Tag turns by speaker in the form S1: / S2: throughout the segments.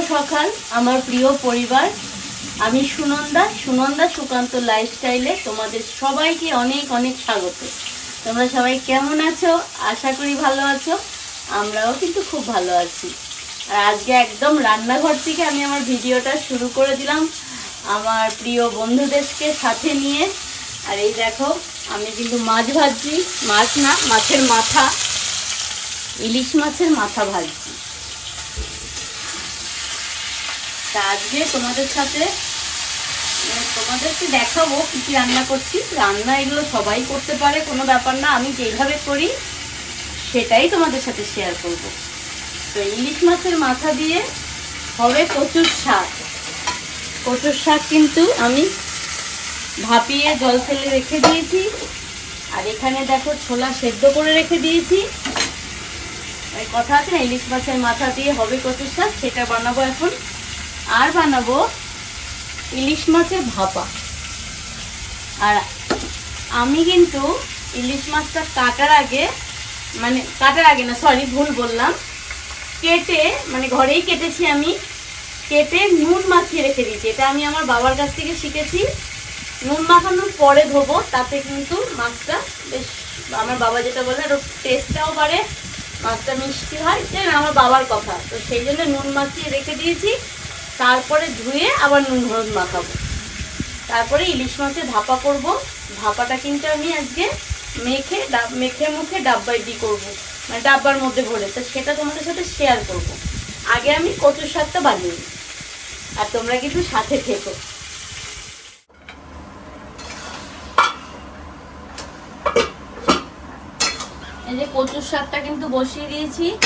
S1: সকাল, আমার প্রিয় পরিবার। আমি সুনন্দা সুনন্দা সুকান্ত লাইফস্টাইলে তোমাদের সবাইকে অনেক অনেক স্বাগত। তোমরা সবাই কেমন আছো? আশা করি ভালো আছো। আমরাও কিন্তু খুব ভালো আছি। আর আজকে একদম রান্নাঘর থেকে আমি আমার ভিডিওটা শুরু করে দিলাম আমার প্রিয় বন্ধুদেরকে সাথে নিয়ে। আর এই দেখো, আমি কিন্তু মাছ ভাজছি, মাছ না, মাছের মাথা, ইলিশ মাছের মাথা ভাজছি। তা আজকে তোমাদের সাথে তোমাদেরকে দেখাবো কি কি রান্না করছি। রান্না এগুলো সবাই করতে পারে, কোনো ব্যাপার না। আমি যেভাবে করি, সেটাই তোমাদের সাথে শেয়ার করব। তো ইলিশ মাছের মাথা দিয়ে হবে কচুর শাক। কচুর শাক কিন্তু আমি ভাপিয়ে জল ফেলে রেখে দিয়েছি। আর এখানে দেখো ছোলা সেদ্ধ করে রেখে দিয়েছি। ওই কথা আছে না, ইলিশ মাছের মাথা দিয়ে হবে কচুর শাক, সেটা বানাবো এখন। আর বানাবো ইলিশ মাছের ভাপা। আর আমি কিন্তু ইলিশ মাছটা কাটার আগে মানে কাটার আগে না সরি ভুল বললাম। কেটে মানে ঘরেই কেটেছি আমি, কেটে নুন মাখিয়ে রেখে দিয়েছি। এটা আমি আমার বাবার কাছ থেকে শিখেছি। নুন মাখানোর পরে ধোবো, তাতে কিন্তু মাছটা বেশ, আমার বাবা যেটা বলে ওর টেস্টটাও বাড়ে, মাছটা মিষ্টি হয়। জানেন, আমার বাবার কথা। তো সেই জন্য নুন মাখিয়ে রেখে দিয়েছি। তারপরে ধুয়ে আবার নুন হলুদ মাখাবো। তারপরে ইলিশ মাছের ভাপা করব। ভাপাটা কিন্তু আমি আজকে মেখে ডাব- মেখে মুখে ডাব্বায় দি করব। মানে ডাব্বার মধ্যে ভরে। তো সেটা তোমাদের সাথে শেয়ার করব। আগে আমি কচুর শাকটা বানিয়ে। আর তোমরা কিন্তু সাথে থেকো। এই যে কচুর শাকটা কিন্তু বসিয়ে দিয়েছি।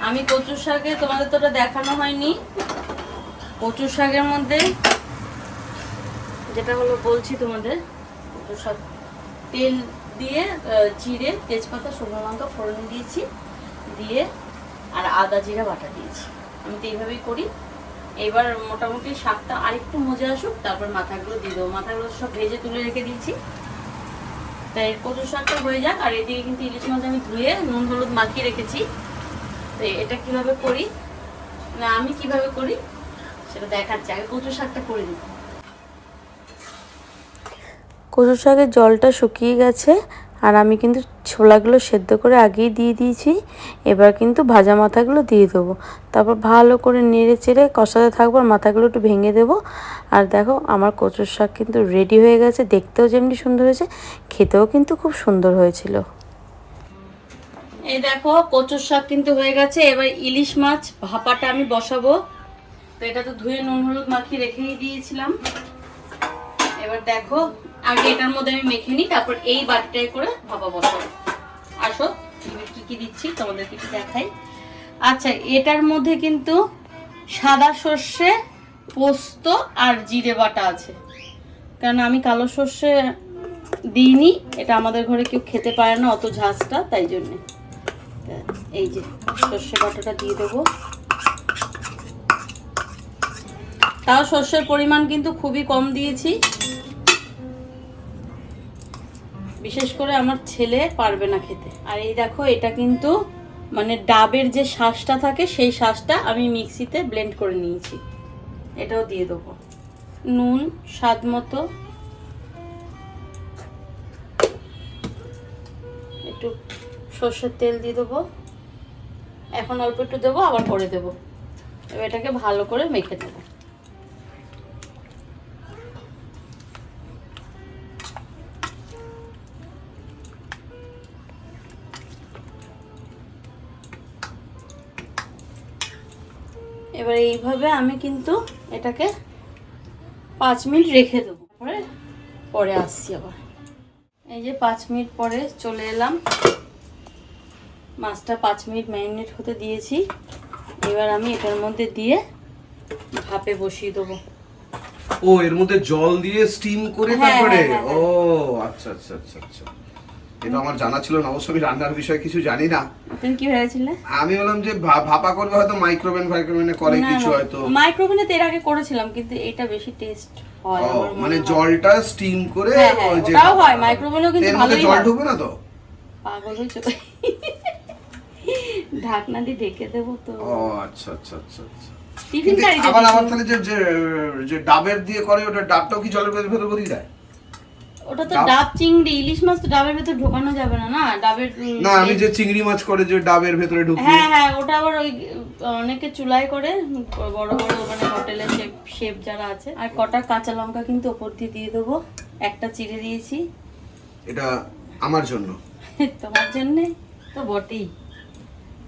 S1: আমি কচুর শাকে তোমাদের তো দেখানো হয়নি। কচুর শাকের মধ্যে, যেটা হলো বলছি তোমাদের, কচুর শাক তেল দিয়ে জিরে, তেজপাতা, শুকনো লঙ্কা, ফোড়ন দিয়েছি, দিয়ে আর আদা জিরা বাটা দিয়েছি। আমি তো এইভাবেই করি। এবার মোটামুটি শাকটা আরেকটু মজা আসুক, তারপর মাথাগুলো দিয়ে দেবো। মাথাগুলো সব ভেজে তুলে রেখে দিয়েছি। তাই কচুর শাকটা হয়ে যাক, আর এদিকে কিন্তু ইলিশ মাছ আমি ধুয়ে নুন, হলুদ মাখিয়ে রেখেছি। তো এটা কীভাবে করি? না, আমি কীভাবে করি? সেটা দেখাচ্ছি আগে কচুর শাকটা করে দিই।
S2: কচু শাকের জলটা শুকিয়ে গেছে আর আমি কিন্তু ছোলাগুলো সেদ্ধ করে আগেই দিয়ে দিয়েছি। এবার কিন্তু ভাজা মাথাগুলো দিয়ে দেবো। তারপর ভালো করে নেড়ে চেড়ে কষাতে থাকব আর মাথাগুলো একটু ভেঙে দেবো। আর দেখো আমার কচুর শাক কিন্তু রেডি হয়ে গেছে দেখতেও যেমনি সুন্দর হয়েছে খেতেও কিন্তু খুব সুন্দর হয়েছিল।
S1: এই দেখো কচুর শাক কিন্তু হয়ে গেছে। এবার ইলিশ মাছ ভাপাটা আমি বসাবো। তো এটা তো ধুয়ে নুন, হলুদ মাখিয়ে রেখেই দিয়েছিলাম। এবার দেখো, আগে এটার মধ্যে আমি মেখে নিই, তারপর এই বাটিটায় করে ভাপা বসাবো। আসো কি কি দিচ্ছি তোমাদের কিছু দেখাই। আচ্ছা এটার মধ্যে কিন্তু সাদা সর্ষে, পোস্ত আর জিরে বাটা আছে। কারণ আমি কালো সর্ষে দিইনি, এটা আমাদের ঘরে কেউ খেতে পারে না, অত ঝাঁজটা, তাই জন্যে। এই যে সর্ষে বাটাটা দিয়ে দেবো। তাও সর্ষের পরিমাণ কিন্তু খুবই কম দিয়েছি। বিশেষ করে আমার ছেলে পারবে না খেতে। আর এই দেখো, এটা কিন্তু মানে ডাবের যে শ্বাসটা থাকে, সেই শ্বাসটা আমি মিক্সিতে ব্লেন্ড করে নিয়েছি। এটাও দিয়ে দেবো। নুন, স্বাদ মতো। একটু সর্ষের তেল দিয়ে দেবো। এখন অল্প একটু দেবো, আবার পরে দেবো। এবার এটাকে ভালো করে মেখে দেবো এবার এইভাবে আমি কিন্তু এটাকে পাঁচ মিনিট রেখে দেবো। পরে পরে আসছি আবার। এই যে পাঁচ মিনিট পরে চলে এলাম। মাছটা পাঁচ মিনিট ম্যারিনেট হতে দিয়েছি। এবার আমি এটার মধ্যে দিয়ে ভাপে বসিয়ে দেবো।
S3: ও এর মধ্যে জল দিয়ে স্টিম করে
S1: হ্যাঁ,
S3: তারপরে?
S1: হ্যাঁ, হ্যাঁ,
S3: ও আচ্ছা আচ্ছা আচ্ছা আচ্ছা। এটা আমার জানা ছিল না। অবশ্য আমি রান্নার বিষয়ে কিছু জানি না।
S1: তুমি কি ভেবেছিলে?
S3: আমি বললাম যে ভাপা করবে হয়তো মাইক্রোওভেন ফাইক্রোওভেনে করে কিছু হয়তো।
S1: মাইক্রোওভেনে তো এর আগে করেছিলাম কিন্তু এটা বেশি টেস্ট হয় আমার মনে
S3: জলটা স্টিম করে
S1: হ্যাঁ, হ্যাঁ,
S3: ওই যে
S1: ওটাও হয়, মাইক্রোওভেনেও কিন্তু ভালোই
S3: জল
S1: হয়।
S3: ঢুকবে না তো?
S1: পাগল হয়েছে ঢাকনা দিয়ে ঢেকে দেবো তো।
S3: ও আচ্ছা আচ্ছা আচ্ছা আচ্ছা।
S1: টিফিন কারিতে
S3: আবার। আবার তাহলে যে যে ডাবের দিয়ে করে ওটা ডাবটাও কি জলের ভেতর করিয়ে দেয়?
S1: ওটা তো
S3: ডাব-
S1: চিংড়ি ইলিশ মাছ তো ডাবের ভেতর ঢোকানো যাবে না না? ডাবের
S3: না আমি যে চিংড়ি মাছ করে যে ডাবের ভেতরে ঢুকিয়ে
S1: হ্যাঁ হ্যাঁ ওটা আবার ওই অনেকে চুলায় করে বড় বড় মানে হোটেলের শেফ শেফ যারা আছে। আর কটা কাঁচা লঙ্কা কিন্তু ওপর দিয়ে দিয়ে দেবো। একটা চিড়ে দিয়েছি।
S3: এটা আমার জন্য।
S1: তোমার জন্যে? তো বটেই।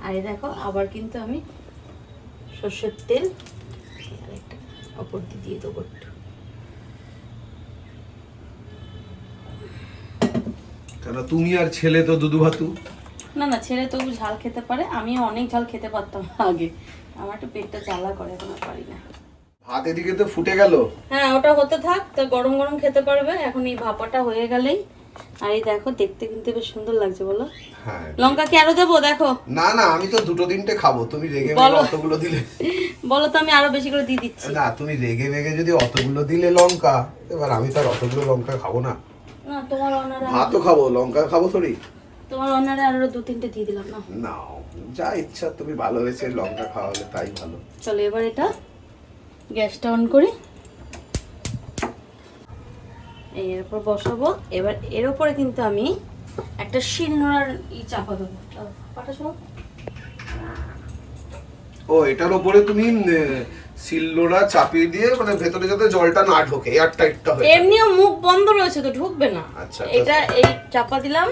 S1: আর দেখো আবার কিন্তু আমি সর্ষের তেল আর একটা ওপর দিয়ে দিয়ে দেবো একটু।
S3: কেন তুমি আর ছেলে তো দুদু ভাতু
S1: না না ছেলে তবু ঝাল খেতে পারে আমিও অনেক ঝাল খেতে পারতাম আগে। আমার একটু পেটটা জ্বালা করে এখন পারি না।
S3: ভাত এদিকে তো ফুটে গেল।
S1: হ্যাঁ ওটা হতে থাক তো গরম গরম খেতে পারবে এখন এই ভাপাটা হয়ে গেলেই। আর এই দেখো দেখতে কিন্তু বেশ সুন্দর লাগছে বলো।
S3: হ্যাঁ।
S1: লঙ্কা কি আরও দেবো দেখো।
S3: না না আমি তো দুটো তিনটে খাব তুমি রেগে মেগে
S1: বলো।
S3: অতগুলো দিলে।
S1: বলো তো আমি আরও বেশি করে দিয়ে দিচ্ছি।
S3: না তুমি রেগে মেগে যদি অতগুলো দিলে লঙ্কা এবার আমি তো আর অতগুলো লঙ্কা খাব না।
S1: না তোমার অনারে
S3: ভাতও খাব লঙ্কা খাব থরি
S1: তোমার অনারে আরও দু তিনটে দিয়ে দিলাম না?
S3: না যা ইচ্ছা তুমি ভালো হয়েছে লঙ্কা খাওয়ালে তাই ভালো।
S1: চলো এবার এটা গ্যাসটা অন করি। এরপর বসাবো। এবার এর উপরে কিন্তু আমি একটা শিলনোড়ার ই চাপা দেবো। সরাও।
S3: ও এটার উপরে তুমি সিল্লোরা চাপিয়ে দিয়ে মানে ভেতরে যাতে জলটা না ঢোকে এয়ার টাইটটা হয়ে।
S1: এমনিও মুখ বন্ধ রয়েছে তো ঢুকবে না।
S3: আচ্ছা,
S1: এটা এই চাপা দিলাম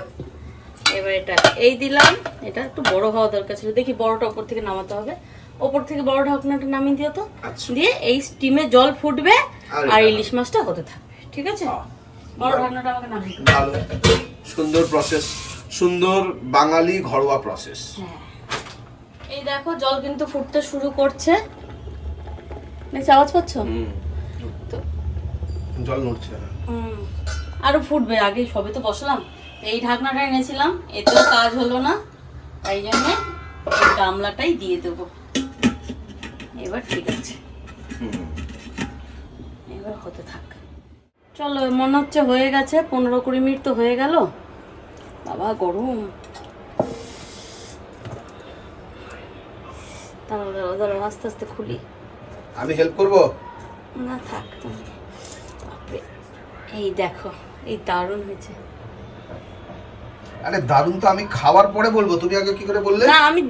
S1: এবার এটা এই দিলাম এটা একটু বড় হওয়া দরকার ছিল। দেখি বড়টা উপর থেকে নামাতে হবে। ওপর থেকে বড় ঢাকনাটা নামিয়ে দিও তো।
S3: আচ্ছা।
S1: দিয়ে এই স্টিমে জল ফুটবে
S3: আর
S1: আর ইলিশ মাছটা হতে থাকবে ঠিক আছে? বড় ঢাকনাটা আমাকে নামিয়ে
S3: ভালো। সুন্দর প্রসেস সুন্দর বাঙালি ঘরোয়া প্রসেস
S1: হ্যাঁ। এই দেখো জল কিন্তু ফুটতে শুরু করছে। আওয়াজ পাচ্ছ তো।
S3: জল নড়ছে।
S1: আরও ফুটবে আগে সবে তো বসলাম। এই ঢাকনাটা এনেছিলাম এতেও কাজ হলো না। তাই জন্য গামলাটাই দিয়ে দেবো। এবার ঠিক আছে। এবার হতে থাক। চলো মনে হচ্ছে হয়ে গেছে পনেরো কুড়ি মিনিট তো হয়ে গেল। বাবা গরম। দাঁড়াও দাঁড়াও দাঁড়াও আস্তে আস্তে খুলি।
S3: আমি হেল্প করব?
S1: না থাক তুমি এই দেখো এই দারুণ হয়েছে।
S3: আরে দারুণ তো আমি খাওয়ার পরে বলব। তুমি আগে কি করে বললে?
S1: না আমি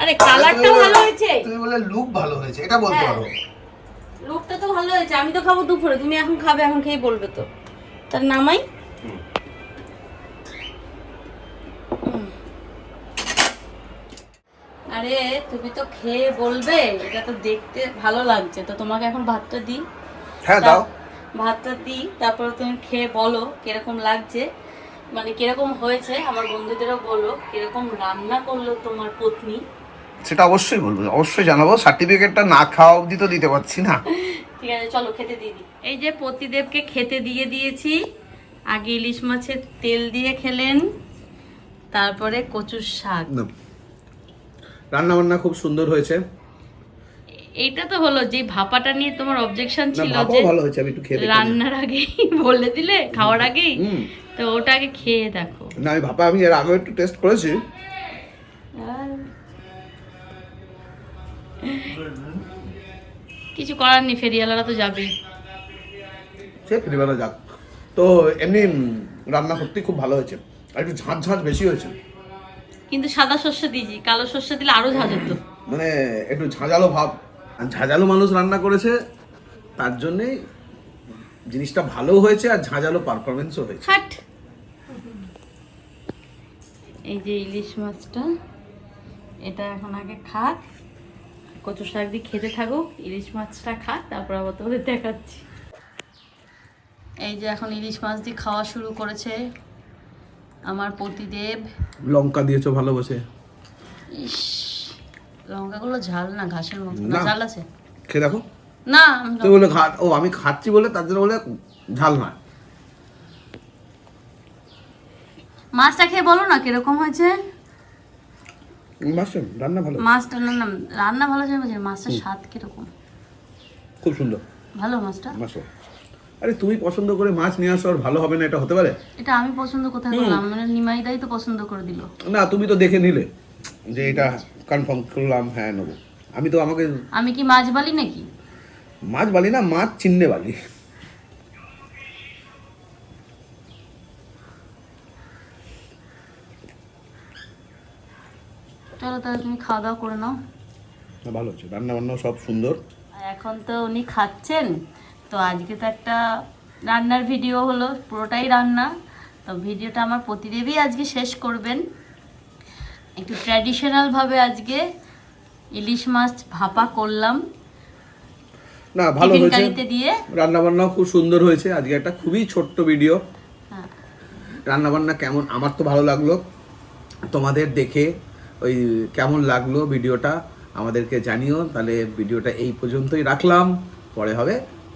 S1: আরে
S3: কালারটা
S1: ভালো হয়েছে।
S3: তুমি বললে লুক ভালো হয়েছে এটা বলতে
S1: হ্যাঁ।
S3: পারো।
S1: লুকটা তো ভালো হয়েছে আমি তো খাব দুপুরে তুমি এখন খাবে এখন খেয়ে বলবে তো। তার নামাই আরে তুমি তো খেয়ে বলবে। এটা তো দেখতে ভালো লাগছে। তো তোমাকে এখন ভাতটা দিই।
S3: হ্যাঁ দাও।
S1: ভাতটা দিই তারপরে তুমি খেয়ে বলো কীরকম লাগছে। মানে কীরকম হয়েছে আমার বন্ধুদেরও বলো কীরকম রান্না করল তোমার পত্নী।
S3: সেটা অবশ্যই বলব অবশ্যই জানাব। সার্টিফিকেটটা না খাওয়া অবধি তো দিতে পারছি না।
S1: ঠিক আছে চলো খেতে দিয়ে দিই। এই যে পতিদেবকে খেতে দিয়ে দিয়েছি। আগে ইলিশ মাছের তেল দিয়ে খেলেন তারপরে কচুর শাক।
S3: রান্না বান্না খুব সুন্দর হয়েছে।
S1: এইটা তো হলো যে ভাপাটা নিয়ে তোমার অবজেকশন ছিল যে
S3: ভালো হয়েছে আমি একটু খেয়ে দেখি
S1: রান্নার আগেই বলে দিলে খাওয়ার আগেই? তো ওটা আগে খেয়ে দেখো।
S3: না আমি ভাপা আমি এর আগেও একটু টেস্ট করেছি।
S1: কিছু করার নেই ফেরিয়ালারা তো যাবে
S3: সে ফেরিবেলা যাক। তো এমনি রান্না সত্যি খুব ভালো হয়েছে। আর একটু ঝাঁঝ ঝাঁঝ বেশি হয়েছে।
S1: কিন্তু সাদা শস্য দিয়েছি কালো শস্য দিলে আরও ঝাঁঝ হতো
S3: মানে একটু ঝাঁঝালো ভাব। আর ঝাঁঝালো মানুষ রান্না করেছে তার জন্যে জিনিসটা ভালো হয়েছে আর ঝাঁঝালো পারফরমেন্সও হয়েছে।
S1: হাট এই যে ইলিশ মাছটা এটা এখন আগে খাক কচু শাক দিয়ে খেতে থাকুক ইলিশ মাছটা খাক তারপর আবার তোদের দেখাচ্ছি। এই যে এখন ইলিশ মাছ দিয়ে খাওয়া শুরু করেছে আমার পতিদেব।
S3: লঙ্কা দিয়েছ ভালোবাসে?
S1: ইস লঙ্কাগুলো ঝাল না ঘাসের মতো। না। ঝাল আছে?
S3: খেয়ে দেখো।
S1: না
S3: তুই বলে খা ও আমি খাচ্ছি বলে তার জন্য বলে ঝাল না
S1: মাছটা খেয়ে বলো না কীরকম হয়েছে?
S3: মাস্টার রান্না ভালো।
S1: মাছটা না রান্না ভালো মাছটার স্বাদ কীরকম?
S3: খুব সুন্দর।
S1: ভালো মাছটা?
S3: মাস্টার আরে তুমি পছন্দ করে মাছ নিয়ে আসো আর ভালো হবে না এটা হতে পারে?
S1: এটা আমি পছন্দ কোথায় করলাম? মানে নিমাইদাই তো পছন্দ করে দিল।
S3: না তুমি তো দেখে নিলে যে এটা কনফার্ম করলাম হ্যাঁ নেব। আমি তো আমাকে
S1: আমি কি মাছ বালি নাকি?
S3: মাছ বালি না মাছ চিন্নে বালি।
S1: চলো তাহলে তুমি খাওয়া দাওয়া করে নাও।
S3: ভালো হচ্ছে। রান্না বান্না সব সুন্দর।
S1: এখন তো উনি খাচ্ছেন। তো আজকে তো একটা রান্নার ভিডিও হলো পুরোটাই রান্না। তো ভিডিওটা আমার প্রতিদেবই আজকে শেষ করবেন। একটু ট্র্যাডিশনালভাবে আজকে ইলিশ মাছ ভাপা করলাম।
S3: না ভালো হয়েছে।
S1: দিয়ে।
S3: রান্না বান্নাও খুব সুন্দর হয়েছে। আজকে একটা খুবই ছোট্ট ভিডিও
S1: হ্যাঁ।
S3: রান্না বান্না কেমন আমার তো ভালো লাগল। তোমাদের দেখে ওই কেমন লাগল ভিডিওটা আমাদেরকে জানিও। তাহলে ভিডিওটা এই পর্যন্তই রাখলাম। পরে হবে